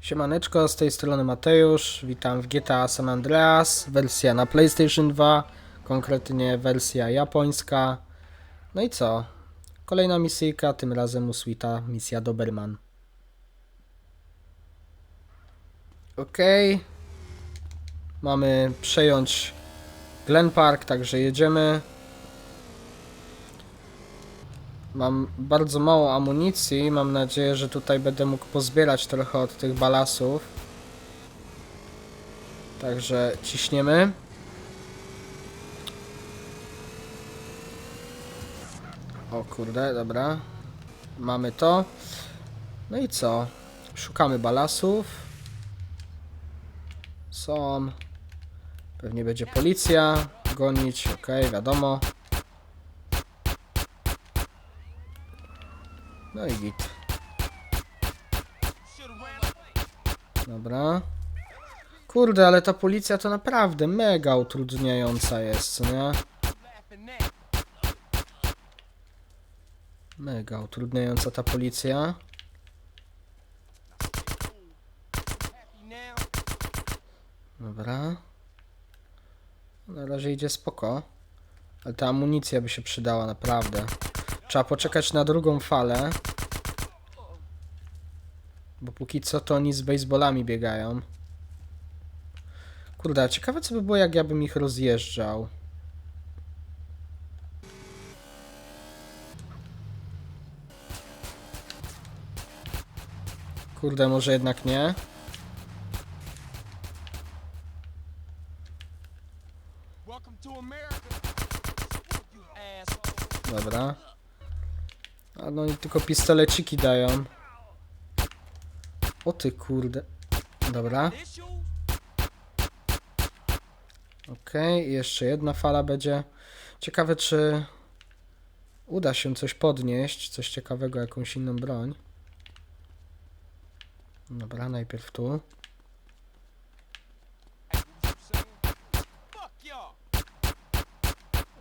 Siemaneczko, z tej strony Mateusz, witam w GTA San Andreas, wersja na PlayStation 2, konkretnie wersja japońska. No i co? Kolejna misyjka, tym razem u Sweeta, misja Doberman. Okej. Mamy przejąć Glen Park, także jedziemy. Mam bardzo mało amunicji. Mam nadzieję, że tutaj będę mógł pozbierać trochę od tych balasów. Także ciśniemy. O kurde, dobra. Mamy to. No i co? Szukamy balasów. Są. Pewnie będzie policja gonić. Okej, wiadomo. No i git. Dobra. Kurde, ale ta policja to naprawdę mega utrudniająca jest, nie? Mega utrudniająca ta policja. Dobra. Na razie idzie spoko. Ale ta amunicja by się przydała naprawdę. Trzeba poczekać na drugą falę. Bo póki co to oni z baseballami biegają. Kurde, ciekawe co by było jak ja bym ich rozjeżdżał. Kurde, może jednak nie. Dobra. A no i tylko pistoleciki dają. O ty kurde. Dobra. Okej, jeszcze jedna fala będzie. Ciekawe, czy uda się coś podnieść, coś ciekawego, jakąś inną broń. Dobra, najpierw tu.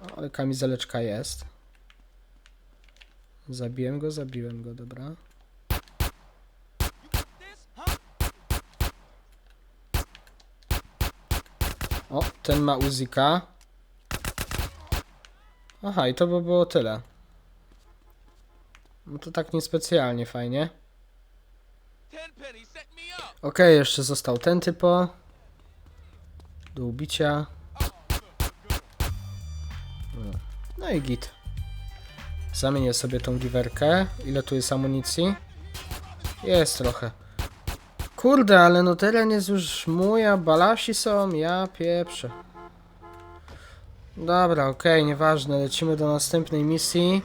O, ale kamizeleczka jest. Zabiłem go, zabiłem go, dobra. O, ten ma Uzika. Aha, i to by było tyle. No to tak niespecjalnie fajnie. Okej, jeszcze został ten typo. Do ubicia. No i git. Zamienię sobie tą giwerkę. Ile tu jest amunicji? Jest trochę. Kurde, ale no teren jest już mój, a balasi są. Ja pieprzę. Dobra, okej, nieważne. Lecimy do następnej misji.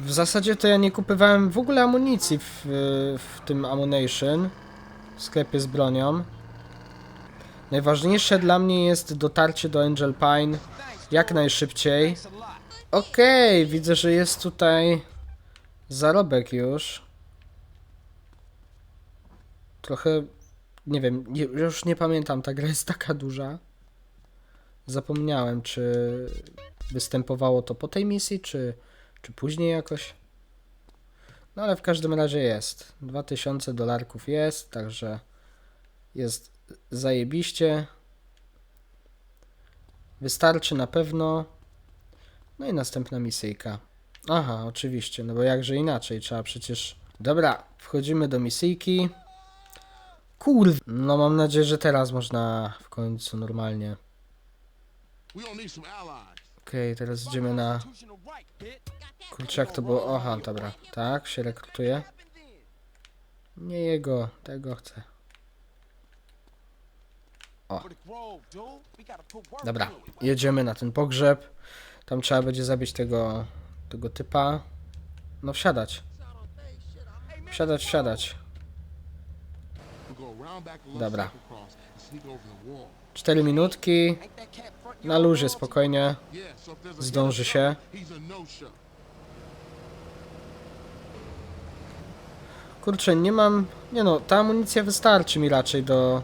W zasadzie to ja nie kupowałem w ogóle amunicji w, w tym Ammunition. W sklepie z bronią. Najważniejsze dla mnie jest dotarcie do Angel Pine jak najszybciej. Okej, widzę, że jest tutaj zarobek już. Trochę, nie wiem, już nie pamiętam, ta gra jest taka duża. Zapomniałem, czy występowało to po tej misji, czy, czy później jakoś. No ale w każdym razie jest. 2000 dolarków jest, także jest zajebiście. Wystarczy na pewno. No i następna misyjka. Aha, oczywiście, no bo jakże inaczej, trzeba przecież... Dobra, wchodzimy do misyjki. Kurw... No mam nadzieję, że teraz można w końcu normalnie. Okej, teraz idziemy na... Kurczę, jak to było? Aha, dobra. Tak, się rekrutuje. Nie jego, tego chcę. Work Dobra, jedziemy na ten pogrzeb. Tam trzeba będzie zabić tego, tego typa. No wsiadać. Wsiadać, wsiadać. Dobra. Cztery minutki. Na luzie, spokojnie. Zdąży się. Kurczę, nie mam... Nie no, ta amunicja wystarczy mi raczej do,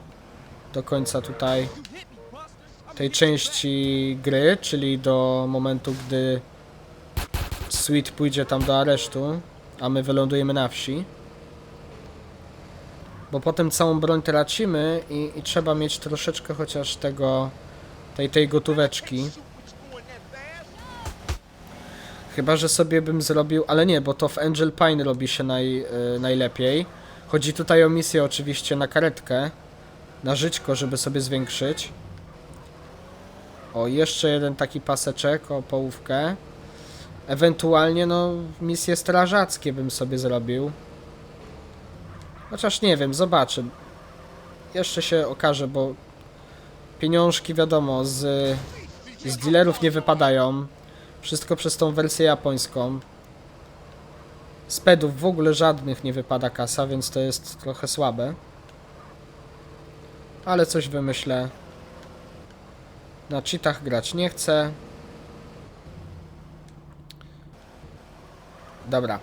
do końca tutaj tej części gry, czyli do momentu, gdy Sweet pójdzie tam do aresztu, a my wylądujemy na wsi. Bo potem całą broń tracimy i, i trzeba mieć troszeczkę chociaż tego, tej, tej gotóweczki. Chyba, że sobie bym zrobił, ale nie, bo to w Angel Pine robi się naj, y, najlepiej. Chodzi tutaj o misję oczywiście na karetkę, na żyćko, żeby sobie zwiększyć. O, jeszcze jeden taki paseczek o połówkę. Ewentualnie, no, misje strażackie bym sobie zrobił. Chociaż nie wiem, zobaczę. Jeszcze się okaże, bo pieniążki wiadomo z, z dealerów nie wypadają. Wszystko przez tą wersję japońską. Z pedów w ogóle żadnych nie wypada kasa, więc to jest trochę słabe. Ale coś wymyślę. Na cheatach grać nie chcę. Dobra.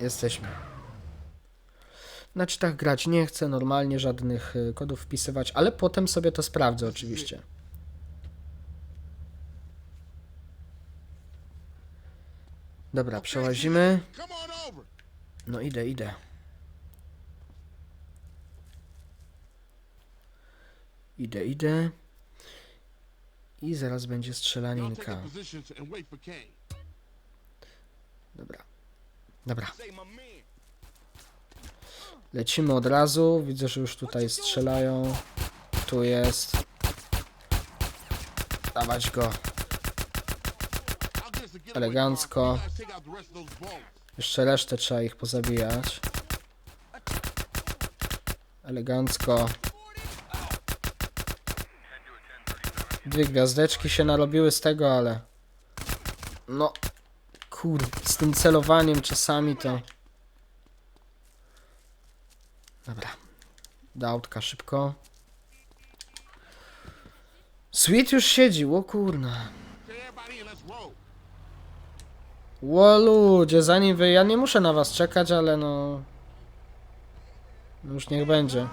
Jesteśmy. Na cheatach grać nie chcę, normalnie żadnych y, kodów wpisywać, ale potem sobie to sprawdzę oczywiście. Dobra, przełazimy. No idę, idę. Idę, idę. I zaraz będzie strzelaninka. Dobra. Dobra. Lecimy od razu. Widzę, że już tutaj strzelają. Tu jest. Dawać go. Elegancko. Jeszcze resztę trzeba ich pozabijać. Elegancko. Dwie gwiazdeczki się narobiły z tego, ale... No... Kur... Z tym celowaniem czasami to... Dobra. Do autka szybko. Sweet już siedzi, o kurna. Ło ludzie, zanim wy... Ja nie muszę na was czekać, ale no... no Już niech będzie.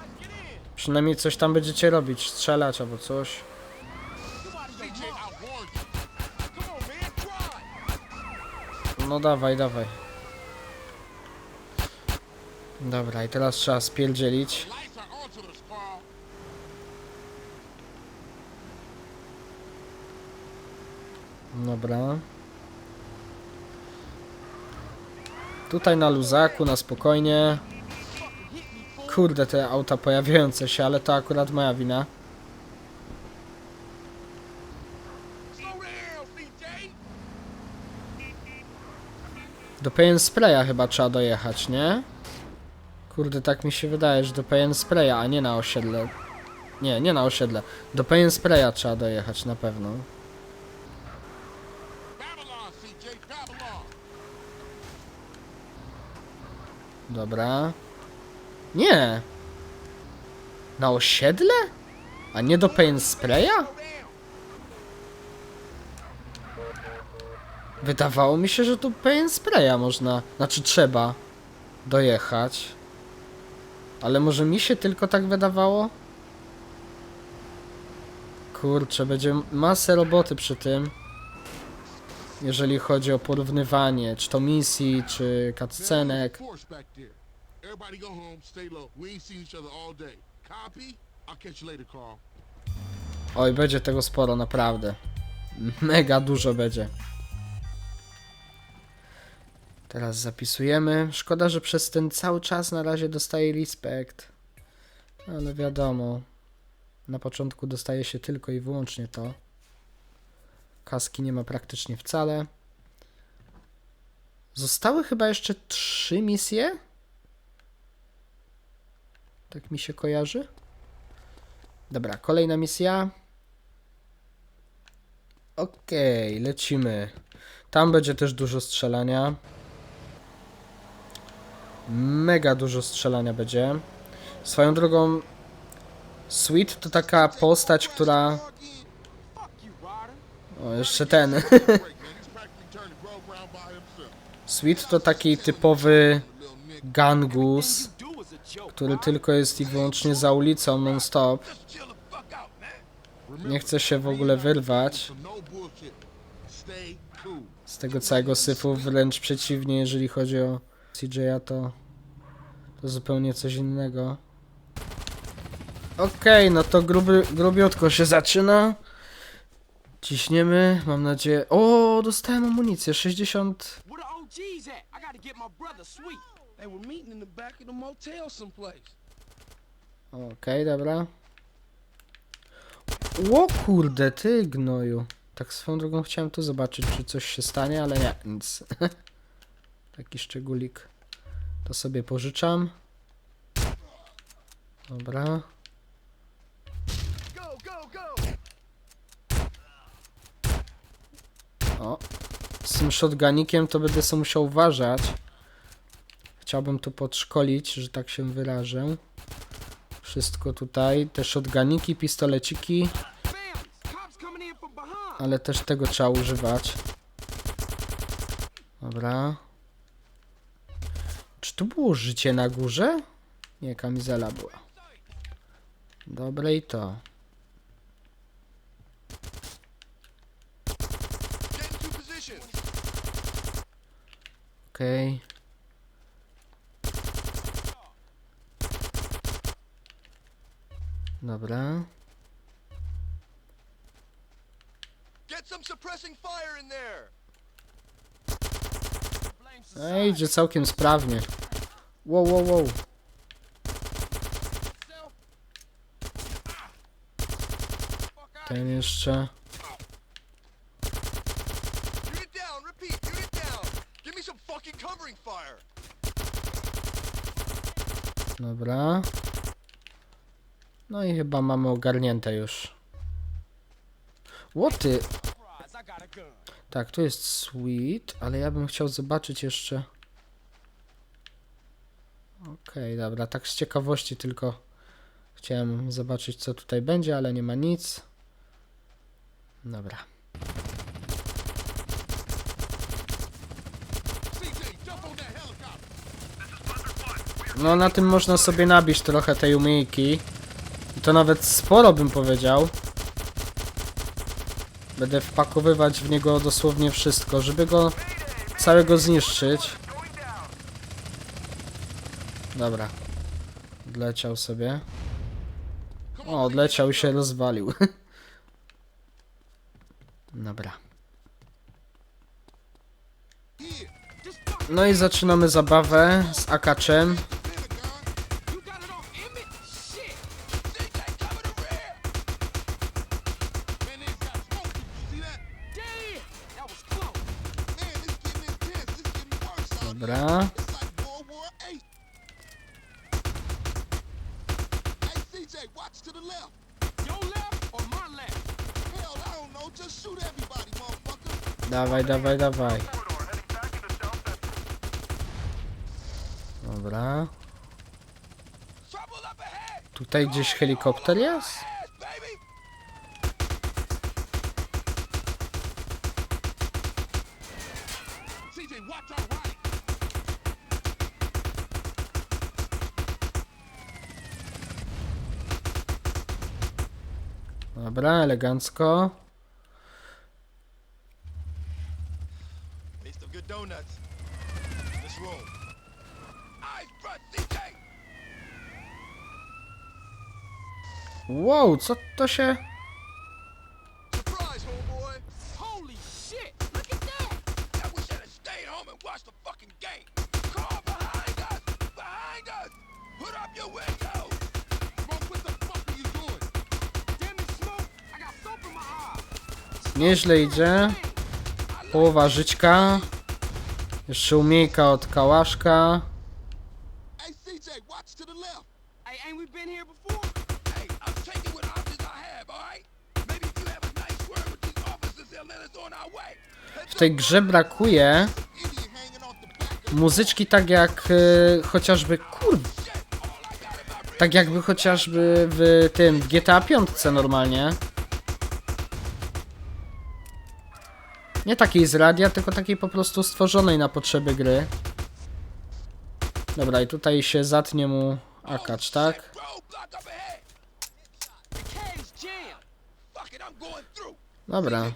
Przynajmniej coś tam będziecie robić, strzelać albo coś. No dawaj, dawaj. Dobra, i teraz trzeba spierdzielić. Dobra. Tutaj na luzaku, na spokojnie. Kurde, te auta pojawiające się, ale to akurat moja wina. Do Pain Spraya chyba trzeba dojechać, nie? Kurde, tak mi się wydaje, że do Pain Spraya, a nie na osiedle. Nie, nie na osiedle. Do Pain Spraya trzeba dojechać na pewno. Dobra. Nie! Na osiedle? A nie do Pain Spraya? Wydawało mi się, że tu Pain Spraya można, znaczy trzeba dojechać. Ale może mi się tylko tak wydawało? Kurczę, będzie masę roboty przy tym. Jeżeli chodzi o porównywanie, czy to misji, czy cutscenek. Oj, będzie tego sporo, naprawdę. Mega dużo będzie. Teraz zapisujemy. Szkoda, że przez ten cały czas na razie dostaje respekt. Ale wiadomo. Na początku dostaje się tylko i wyłącznie to. Kaski nie ma praktycznie wcale. Zostały chyba jeszcze trzy misje? Tak mi się kojarzy. Dobra, kolejna misja. Okej, lecimy. Tam będzie też dużo strzelania. Mega dużo strzelania będzie. Swoją drogą, Sweet to taka postać, która. O, jeszcze ten. Sweet to taki typowy gangus, który tylko jest i wyłącznie za ulicą non-stop. Nie chce się w ogóle wyrwać z tego całego syfu, wręcz przeciwnie, jeżeli chodzi o CJ'a, to To zupełnie coś innego. Okej, no to gruby, grubiutko się zaczyna. Ciśniemy, mam nadzieję... O, dostałem amunicję, 60... Where the OGs at? I gotta get my brother sweet. They were meeting in the back of the motel someplace. Okej, dobra. Ło kurde, ty gnoju. Tak swoją drogą chciałem tu zobaczyć, czy coś się stanie, ale nie, nic. Taki szczególik. To sobie pożyczam. Dobra. O. Z tym shotganikiem to będę sobie musiał uważać. Chciałbym tu podszkolić, że tak się wyrażę. Wszystko tutaj, te shotganiki, pistoleciki, ale też tego trzeba używać. Dobra. Tu było życie na górze? Nie, kamizela była. Dobre i to. Okej. Dobra. There. Blame Ej, idzie całkiem sprawnie. Wow, wow, wow. Ten jeszcze. Dobra. No i chyba mamy ogarnięte już. Łoty. Tak, tu jest sweet, ale ja bym chciał zobaczyć jeszcze. Okej, dobra, tak z ciekawości tylko chciałem zobaczyć co tutaj będzie, ale nie ma nic. Dobra. No na tym można sobie nabić trochę tej umiejki. I to nawet sporo bym powiedział. Będę wpakowywać w niego dosłownie wszystko, żeby go całego zniszczyć. Dobra. Odleciał sobie. O, odleciał i się rozwalił. Dobra. No i zaczynamy zabawę z akaczem. Dawaj, dawaj. Dobra. Tutaj gdzieś helikopter jest? Dobra, elegancko. Soap in my eye! Nieźle idzie. Połowa żyćka. Jeszcze umiejka od kałaszka. Tej grze brakuje muzyczki tak jak y, chociażby... Kur... Tak jakby chociażby w tym w GTA 5 normalnie. Nie takiej z radia, tylko takiej po prostu stworzonej na potrzeby gry. Dobra, i tutaj się zatnie mu akacz, tak? Dobra.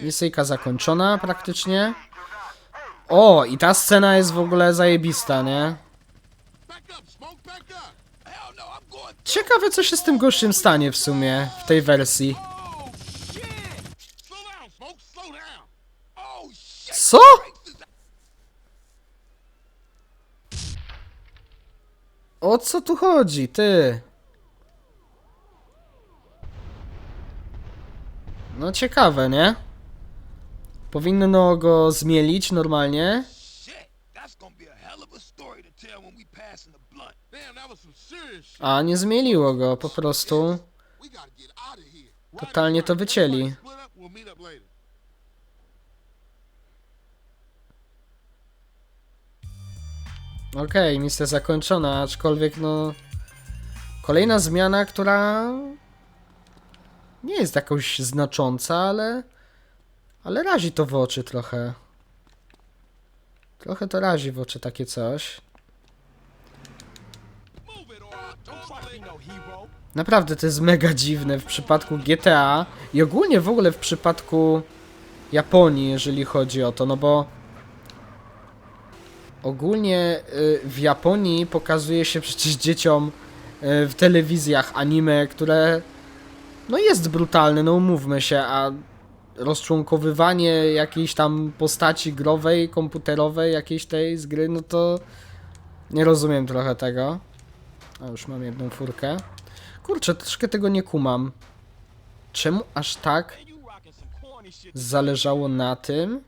Misyjka zakończona praktycznie. O, i ta scena jest w ogóle zajebista, nie? Ciekawe, co się z tym gościem stanie w sumie w tej wersji. Co? O co tu chodzi, ty? No ciekawe, nie? Powinno go zmielić normalnie. A nie zmieliło go, po prostu totalnie to wycięli. Okej, misja zakończona, aczkolwiek no... Kolejna zmiana, która... Nie jest jakoś znacząca, ale... Ale razi to w oczy trochę. Trochę to razi w oczy takie coś. Naprawdę to jest mega dziwne w przypadku GTA i ogólnie w ogóle w przypadku Japonii, jeżeli chodzi o to, no bo ogólnie y, w Japonii pokazuje się przecież dzieciom y, w telewizjach anime, które no jest brutalne, no umówmy się, a rozczłonkowywanie jakiejś tam postaci growej, komputerowej, jakiejś tej z gry, no to nie rozumiem trochę tego. A już mam jedną furkę. Kurczę, troszkę tego nie kumam. Czemu aż tak zależało na tym,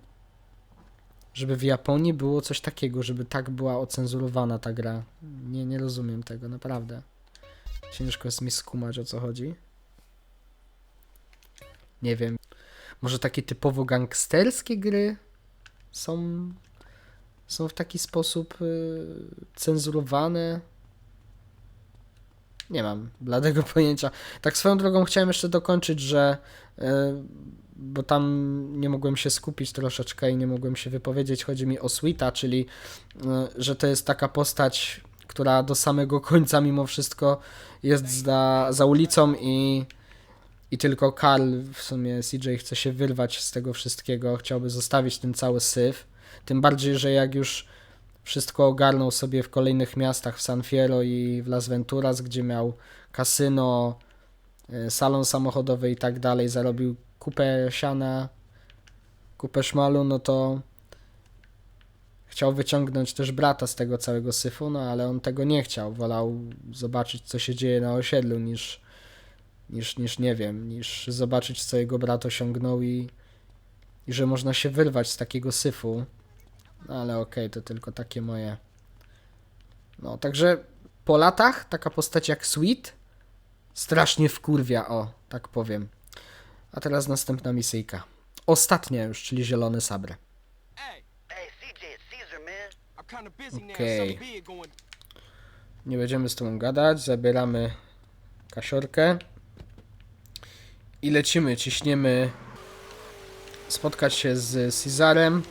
żeby w Japonii było coś takiego, żeby tak była ocenzurowana ta gra? Nie, nie rozumiem tego, naprawdę. Ciężko jest mi skumać o co chodzi. Nie wiem. Może takie typowo gangsterskie gry są, są w taki sposób y, cenzurowane? Nie mam bladego pojęcia. Tak swoją drogą chciałem jeszcze dokończyć, że y, bo tam nie mogłem się skupić troszeczkę i nie mogłem się wypowiedzieć. Chodzi mi o Sweeta, czyli y, że to jest taka postać, która do samego końca mimo wszystko jest za, za ulicą i, i tylko Karl, w sumie CJ chce się wyrwać z tego wszystkiego, chciałby zostawić ten cały syf. Tym bardziej, że jak już wszystko ogarnął sobie w kolejnych miastach, w San Fierro i w Las Venturas, gdzie miał kasyno, y, salon samochodowy i tak dalej, zarobił kupę siana, kupę szmalu, no to chciał wyciągnąć też brata z tego całego syfu, no ale on tego nie chciał. Wolał zobaczyć, co się dzieje na osiedlu, niż, niż, niż nie wiem, niż zobaczyć, co jego brat osiągnął i, i że można się wyrwać z takiego syfu. No ale okej, to tylko takie moje. No, także po latach taka postać jak Sweet strasznie wkurwia, o, tak powiem. A teraz następna misyjka. Ostatnia już, czyli zielony sabre. Now. Okay. Nie będziemy z tobą gadać, zabieramy kasiorkę i lecimy, ciśniemy spotkać się z Cezarem.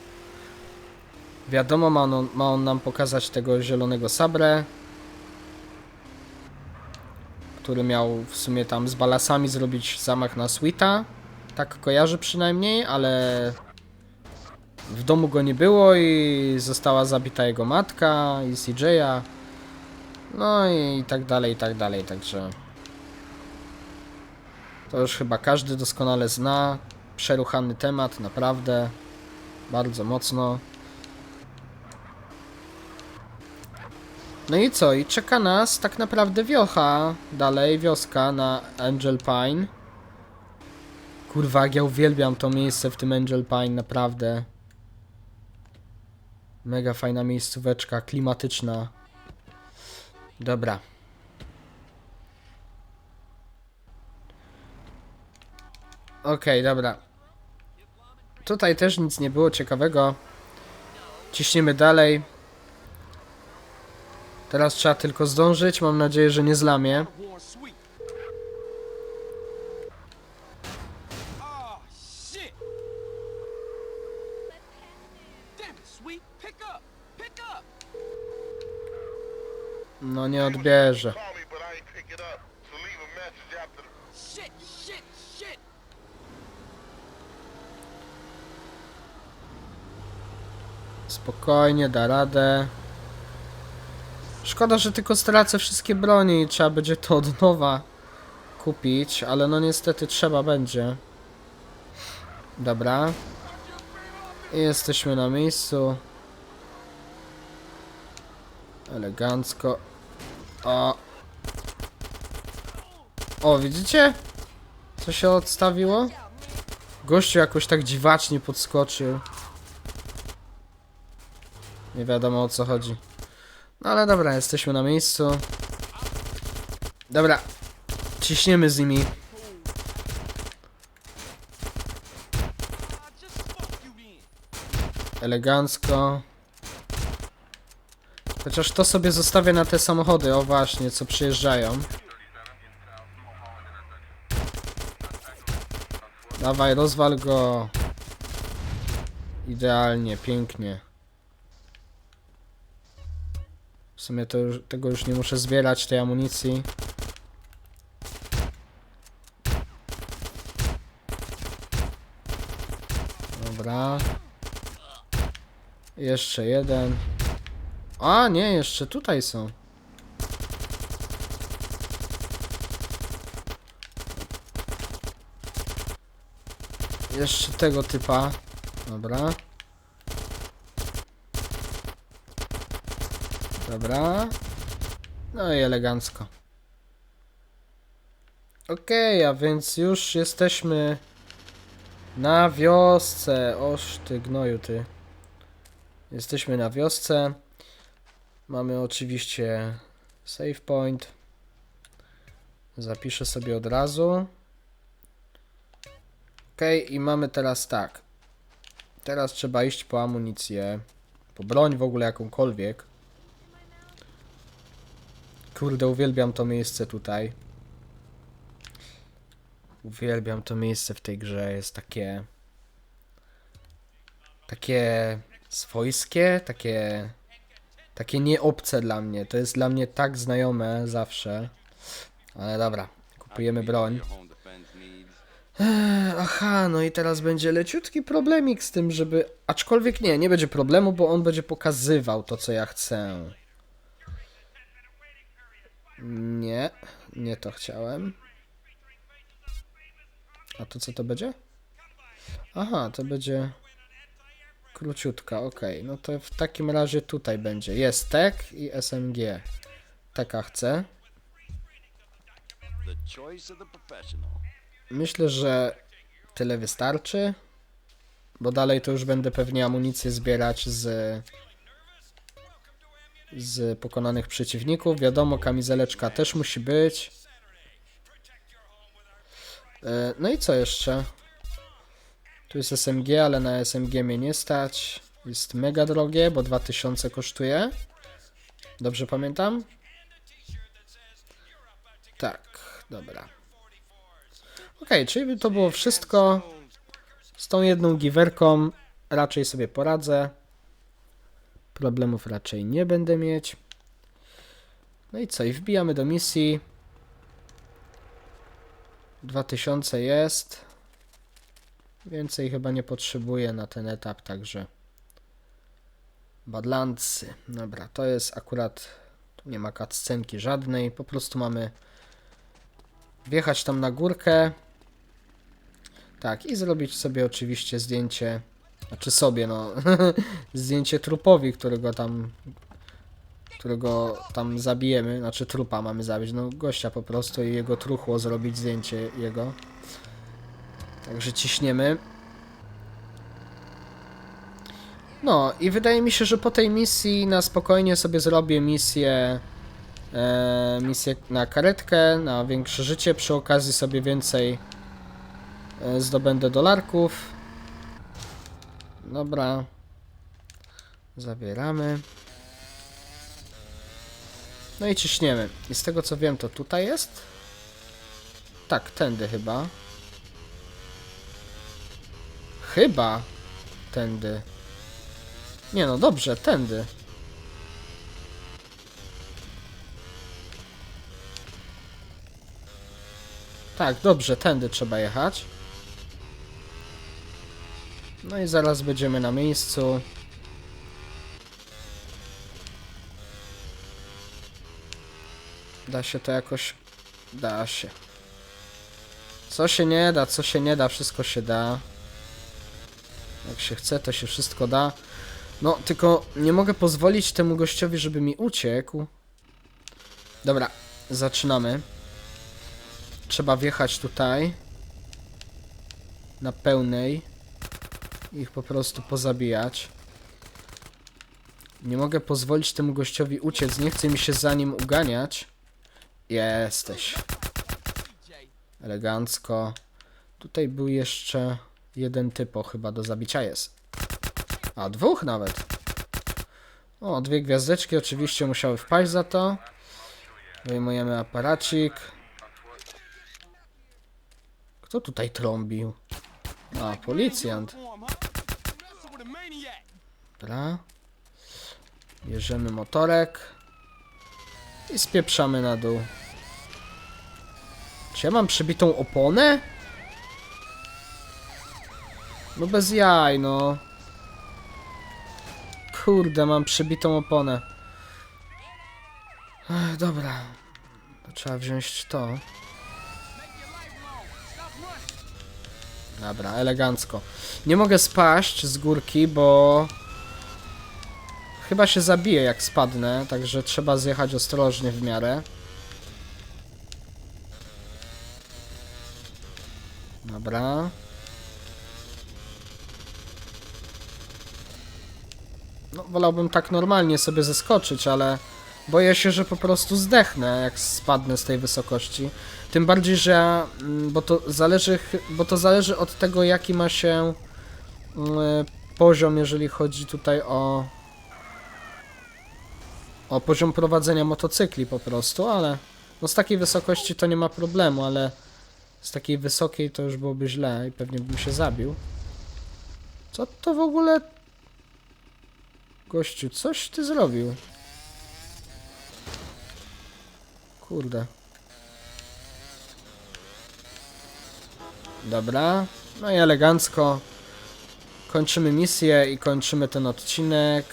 Wiadomo, ma on, ma on nam pokazać tego zielonego sabre, który miał w sumie tam z balasami zrobić zamach na Sweeta. Tak kojarzy przynajmniej, ale w domu go nie było i została zabita jego matka i CJ'a. No i tak dalej, i tak dalej, także... To już chyba każdy doskonale zna. Przeruchany temat, naprawdę. Bardzo mocno. No i co? I czeka nas tak naprawdę wiocha. Dalej, wioska na Angel Pine. Kurwa, ja uwielbiam to miejsce w tym Angel Pine, naprawdę. Mega fajna miejscóweczka, klimatyczna. Dobra. Okej, dobra. Tutaj też nic nie było ciekawego. Ciśniemy dalej. Teraz trzeba tylko zdążyć. Mam nadzieję, że nie zlamię. No nie odbierze. Spokojnie, da radę. Szkoda, że tylko stracę wszystkie bronie i trzeba będzie to od nowa kupić, ale no niestety trzeba będzie. Dobra. I jesteśmy na miejscu. Elegancko. O. O, widzicie? Co się odstawiło? Gościu jakoś tak dziwacznie podskoczył. Nie wiadomo o co chodzi. No ale dobra, jesteśmy na miejscu. Dobra. Ciśniemy z nimi. Elegancko. Chociaż to sobie zostawię na te samochody, o właśnie, co przyjeżdżają. Dawaj, rozwal go. Idealnie, pięknie. W sumie to tego już nie muszę zbierać, tej amunicji. Dobra. Jeszcze jeden. A, nie, jeszcze tutaj są. Jeszcze tego typa. Dobra. Dobra. No i elegancko. Okej, a więc już jesteśmy na wiosce. Oż ty gnoju ty. Jesteśmy na wiosce. Mamy oczywiście save point. Zapiszę sobie od razu. Ok, i mamy teraz tak. Teraz trzeba iść po amunicję. Po broń w ogóle jakąkolwiek. Kurde, uwielbiam to miejsce tutaj. Uwielbiam to miejsce w tej grze. Jest takie. Takie swojskie, takie. Takie nieobce dla mnie. To jest dla mnie tak znajome zawsze. Ale dobra, kupujemy broń. Aha, no i teraz będzie leciutki problemik z tym, żeby. Aczkolwiek nie, nie będzie problemu, bo on będzie pokazywał to, co ja chcę. Nie, nie to chciałem. A to co to będzie? Aha, to będzie króciutka, ok. No to w takim razie tutaj będzie. Jest TEK i SMG. Teka chcę. Myślę, że tyle wystarczy. Bo dalej to już będę pewnie amunicję zbierać z z pokonanych przeciwników. Wiadomo, kamizeleczka też musi być. E, No i co jeszcze? Tu jest SMG, ale na SMG mnie nie stać. Jest mega drogie, bo 2000 kosztuje. Dobrze pamiętam? Tak, dobra. Ok, czyli to było wszystko. Z tą jedną giwerką raczej sobie poradzę. Problemów raczej nie będę mieć. No i co? I wbijamy do misji. 2000 jest. Więcej chyba nie potrzebuję na ten etap, także. Badlandsy. Dobra, to jest akurat. Tu nie ma cutscenki żadnej. Po prostu mamy wjechać tam na górkę. Tak, i zrobić sobie oczywiście zdjęcie. Znaczy sobie, no. zdjęcie trupowi, którego tam. Którego tam zabijemy. Znaczy trupa mamy zabić. No gościa po prostu i jego truchło zrobić zdjęcie jego. Także ciśniemy. No i wydaje mi się, że po tej misji na spokojnie sobie zrobię misję. E, misję na karetkę, na większe życie. Przy okazji sobie więcej e, zdobędę dolarków. Dobra. Zabieramy. No i ciśniemy. I z tego co wiem, to tutaj jest? Tak, tędy chyba. Chyba tędy. Nie no, dobrze, tędy. Tak, dobrze, tędy trzeba jechać. No i zaraz będziemy na miejscu. Da się to jakoś... Da się. Co się nie da, co się nie da, wszystko się da. Jak się chce, to się wszystko da. No, tylko nie mogę pozwolić temu gościowi, żeby mi uciekł. Dobra, zaczynamy. Trzeba wjechać tutaj. Na pełnej. Ich po prostu pozabijać. Nie mogę pozwolić temu gościowi uciec, nie chcę mi się za nim uganiać. Jesteś. Elegancko. Tutaj był jeszcze jeden typo chyba do zabicia jest. A, dwóch nawet. O, dwie gwiazdeczki oczywiście musiały wpaść za to. Wyjmujemy aparacik. Kto tutaj trąbił? A, policjant. Dobra. Bierzemy motorek. I spieprzamy na dół. Czy ja mam przybitą oponę? No bez jaj, no. Kurde, mam przybitą oponę. Ech, dobra. To trzeba wziąć to. Dobra, elegancko. Nie mogę spaść z górki, bo... Chyba się zabiję jak spadnę, także trzeba zjechać ostrożnie w miarę. Dobra. No, wolałbym tak normalnie sobie zeskoczyć, ale boję się, że po prostu zdechnę, jak spadnę z tej wysokości. Tym bardziej, że mm, bo to zależy, bo to zależy od tego, jaki ma się mm, poziom, jeżeli chodzi tutaj o o poziom prowadzenia motocykli po prostu, ale no z takiej wysokości to nie ma problemu, ale z takiej wysokiej to już byłoby źle i pewnie bym się zabił. Co to w ogóle? Gościu, coś ty zrobił. Kurde. Dobra. No i elegancko. Kończymy misję i kończymy ten odcinek.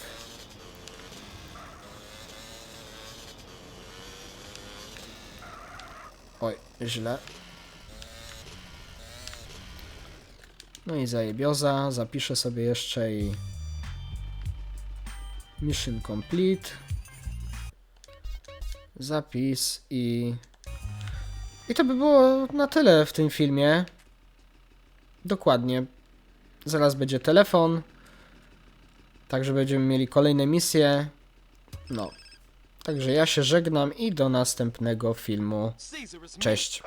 Źle. No i zajebioza. Zapiszę sobie jeszcze i... Mission complete. Zapis i... I to by było na tyle w tym filmie. Dokładnie. Zaraz będzie telefon. Także będziemy mieli kolejne misje. No. Także ja się żegnam i do następnego filmu. Cześć.